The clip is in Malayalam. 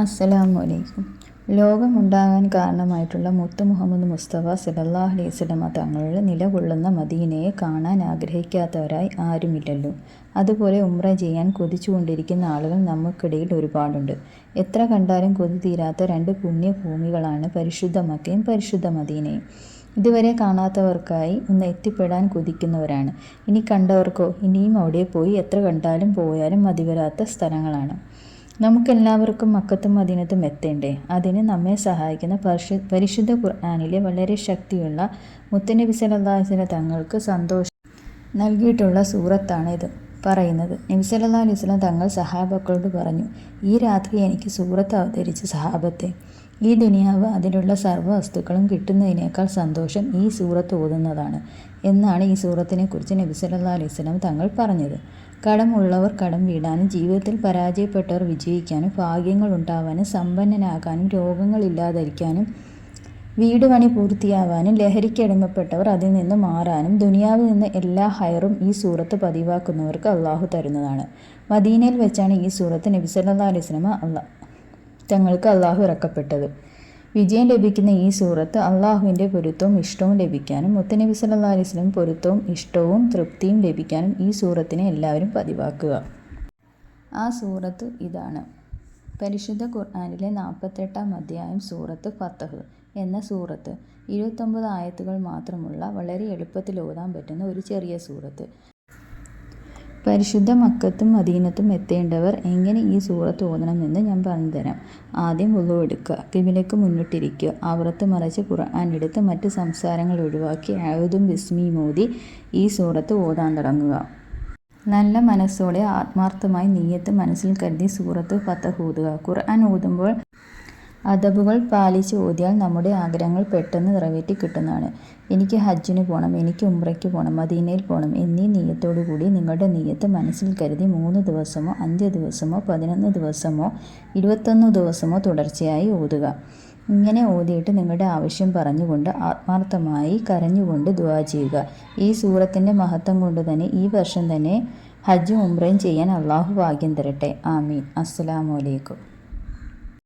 അസ്സലാമു അലൈക്കും ലോകമുണ്ടാകാൻ കാരണമായിട്ടുള്ള മുത്ത് മുഹമ്മദ് മുസ്തഫ സലല്ലാഹ് അലൈഹി വസല്ലമ തങ്ങളുടെ നിലകൊള്ളുന്ന മദീനയെ കാണാൻ ആഗ്രഹിക്കാത്തവരായി ആരുമില്ലല്ലോ. അതുപോലെ ഉമ്ര ചെയ്യാൻ കൊതിച്ചുകൊണ്ടിരിക്കുന്ന ആളുകൾ നമുക്കിടയിൽ ഒരുപാടുണ്ട്. എത്ര കണ്ടാലും കൊതി തീരാത്ത രണ്ട് പുണ്യഭൂമികളാണ് പരിശുദ്ധ മക്കയും പരിശുദ്ധ മദീനയും. ഇതുവരെ കാണാത്തവർക്കായി ഒന്ന് എത്തിപ്പെടാൻ കൊതിക്കുന്നവരാണ്. ഇനി കണ്ടവർക്കോ ഇനിയും അവിടെ പോയി എത്ര കണ്ടാലും പോയാലും മതിവരാത്ത സ്ഥലങ്ങളാണ്. നമുക്കെല്ലാവർക്കും മക്കത്തും മദീനത്തും എത്തേണ്ടേ? അതിന് നമ്മെ സഹായിക്കുന്ന പരിശു പരിശുദ്ധ ഖുർആാനിലെ വളരെ ശക്തിയുള്ള മുത്തനബി സലഹ്ലിസ്ല തങ്ങൾക്ക് സന്തോഷം നൽകിയിട്ടുള്ള സൂറത്താണ് ഇത് പറയുന്നത്. നബി സല്ലാ അലൈഹി സ്വലം തങ്ങൾ സഹാബക്കളോട് പറഞ്ഞു ഈ രാത്രി എനിക്ക് സൂറത്ത് അവതരിച്ച് സഹാബത്തെ ഈ ദുനിയാവ് അതിലുള്ള സർവ വസ്തുക്കളും കിട്ടുന്നതിനേക്കാൾ സന്തോഷം ഈ സൂറത്ത് ഓതുന്നതാണ് എന്നാണ് ഈ സൂറത്തിനെക്കുറിച്ച് നബി സല്ലാ അലൈഹി സ്വലം തങ്ങൾ പറഞ്ഞത്. കടമുള്ളവർ കടം വീടാനും ജീവിതത്തിൽ പരാജയപ്പെട്ടവർ വിജയിക്കാനും ഭാഗ്യങ്ങൾ ഉണ്ടാവാനും സമ്പന്നനാകാനും രോഗങ്ങളില്ലാതിരിക്കാനും വീട് പണി പൂർത്തിയാവാനും ലഹരിക്കടിമപ്പെട്ടവർ അതിൽ നിന്ന് മാറാനും ദുനിയാവിൽ നിന്ന് എല്ലാ ഹയറും ഈ സൂറത്ത് പതിവാക്കുന്നവർക്ക് അള്ളാഹു തരുന്നതാണ്. മദീനയിൽ വെച്ചാണ് ഈ സൂറത്ത് നബി സല്ലാ അലൈഹി സ്വലമ അള്ളാഹ് തങ്ങൾക്ക് അള്ളാഹു ഇറക്കപ്പെട്ടത്. വിജയം ലഭിക്കുന്ന ഈ സൂറത്ത് അള്ളാഹുവിന്റെ പൊരുത്തവും ഇഷ്ടവും ലഭിക്കാനും മുത്തനബി അലൈഹി സ്വലം പൊരുത്തവും ഇഷ്ടവും തൃപ്തിയും ലഭിക്കാനും ഈ സൂറത്തിനെ എല്ലാവരും പതിവാക്കുക. ആ സൂറത്ത് ഇതാണ്. പരിശുദ്ധ ഖുർആാനിലെ നാൽപ്പത്തെട്ടാം അധ്യായം സൂറത്ത് ഫത്തഹ് എന്ന സൂറത്ത്. ഇരുപത്തൊമ്പത് ആയത്തുകൾ മാത്രമുള്ള വളരെ എളുപ്പത്തിൽ ഓതാൻ പറ്റുന്ന ഒരു ചെറിയ സൂറത്ത്. പരിശുദ്ധ മക്കത്തും മദീനത്തും എത്തേണ്ടവർ എങ്ങനെ ഈ സൂറത്ത് ഓതണമെന്ന് ഞാൻ പറഞ്ഞുതരാം. ആദ്യം ഉള്ളു എടുക്കുക. കിബിലേക്ക് മുന്നിട്ടിരിക്കുക. അവറത്ത് മറച്ച് ഖുർആൻ എടുത്ത് മറ്റ് സംസാരങ്ങൾ ഒഴിവാക്കി ആയുധം ബിസ്മി മോദി ഈ സൂറത്ത് ഓതാൻ തുടങ്ങുക. നല്ല മനസ്സോടെ ആത്മാർത്ഥമായി നീയത്ത് മനസ്സിൽ കരുതി സൂറത്ത് ഫത്തഹൂതുക ഖുർആൻ ഓതുമ്പോൾ അദബുകൾ പാലിച്ച് ഓതിയാൽ നമ്മുടെ ആഗ്രഹങ്ങൾ പെട്ടെന്ന് നിറവേറ്റി കിട്ടുന്നതാണ്. എനിക്ക് ഹജ്ജിന് പോകണം എനിക്ക് ഉംറയ്ക്ക് പോകണം മദീനയിൽ പോകണം എന്നീ നീയത്തോടു കൂടി നിങ്ങളുടെ നീയത്ത് മനസ്സിൽ കരുതി മൂന്ന് ദിവസമോ അഞ്ച് ദിവസമോ പതിനൊന്ന് ദിവസമോ ഇരുപത്തൊന്ന് ദിവസമോ തുടർച്ചയായി ഓതുക. ഇങ്ങനെ ഓതിയിട്ട് നിങ്ങളുടെ ആവശ്യം പറഞ്ഞുകൊണ്ട് ആത്മാർത്ഥമായി കരഞ്ഞുകൊണ്ട് ദുവാ ചെയ്യുക. ഈ സൂറത്തിന്റെ മഹത്വം കൊണ്ട് തന്നെ ഈ വർഷം തന്നെ ഹജ്ജും ഉംറയും ചെയ്യാൻ അള്ളാഹു ഭാഗ്യം തരട്ടെ. ആമീൻ. അസ്സലാമു അലൈക്കും.